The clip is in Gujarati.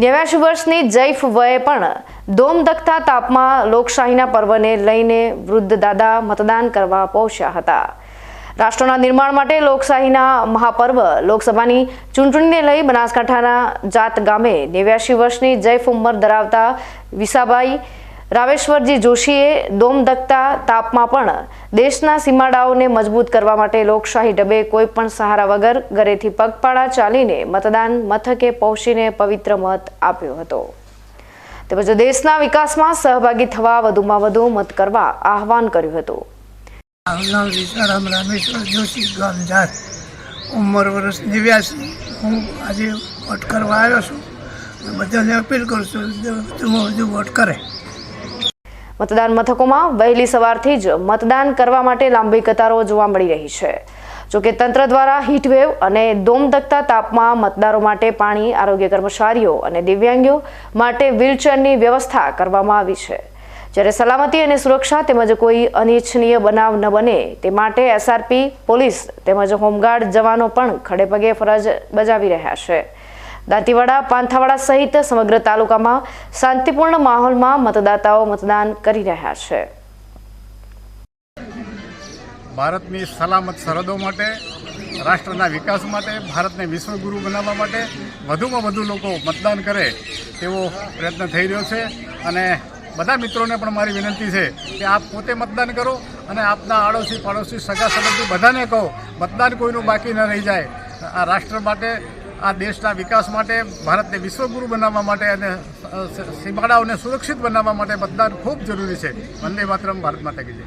નેવ્યાસી વર્ષની જૈફ વયે પણ ધોમધખતા તાપમાં લોકશાહીના પર્વને લઈને વૃદ્ધ દાદા મતદાન કરવા પહોંચ્યા હતા. રાષ્ટ્રના નિર્માણ માટે લોકશાહીના મહાપર્વ લોકસભાની ચૂંટણીને લઈ બનાસકાંઠાના જાત ગામે નેવ્યાસી વર્ષની જૈફ ઉંમર ધરાવતા વિસાભાઈ રાવેશ્વરજી જોશીએ દોમધકતા તાપમાં પણ દેશના સીમાડાઓને મજબૂત કરવા માટે લોકશાહી ડબે કોઈ પણ સહારા વગર ઘરેથી પગપાળા ચાલીને મતદાન મથકે પહોંચીને પવિત્ર મત આપ્યો હતો. તેમજ દેશના વિકાસમાં સહભાગી થવા વધુમાં વધુ મત કરવા આહવાન કર્યું હતું. ઉંમર વર્ષ નેવ્યાસી. હું આજે વોટ કરવા આવ્યો છું. બધાને અપીલ કરું છું વધુમાં વધુ વોટ કરે. મતદાન મથકોમાં વહેલી સવારથી જ મતદાન કરવા માટે લાંબી કતારો જોવા મળી રહી છે. જોકે તંત્ર દ્વારા હીટવેવ અને દોમધકતા તાપમાં મતદારો માટે પાણી, આરોગ્ય કર્મચારીઓ અને દિવ્યાંગો માટે વ્હીલચેરની વ્યવસ્થા કરવામાં આવી છે. જ્યારે સલામતી અને સુરક્ષા તેમજ કોઈ અનિચ્છનીય બનાવ ન બને તે માટે એસઆરપી, પોલીસ તેમજ હોમગાર્ડ જવાનો પણ ખડેપગે ફરજ બજાવી રહ્યા છે. દાંતીવાડા, પાંથાવાડા સહિત સમગ્ર તાલુકામાં શાંતિપૂર્ણ માહોલમાં મતદાતાઓ મતદાન કરી રહ્યા છે. ભારતની સલામત સરહદો માટે, રાષ્ટ્રના વિકાસ માટે, ભારતને વિશ્વગુરુ બનાવવા માટે વધુમાં વધુ લોકો મતદાન કરે તેવો પ્રયત્ન થઈ રહ્યો છે. અને બધા મિત્રોને પણ મારી વિનંતી છે કે આપ પોતે મતદાન કરો અને આપના આડોશી પાડોશી સગા સંબંધી બધાને કહો, મતદાન કોઈનું બાકી ન રહી જાય. આ રાષ્ટ્ર માટે આ દેશના વિકાસ માટે, ભારતને વિશ્વગુરુ બનાવવા માટે અને સીમાડાઓને સુરક્ષિત બનાવવા માટે મતદાન ખૂબ જરૂરી છે. વંદે માતરમ, ભારત માતા કી જય.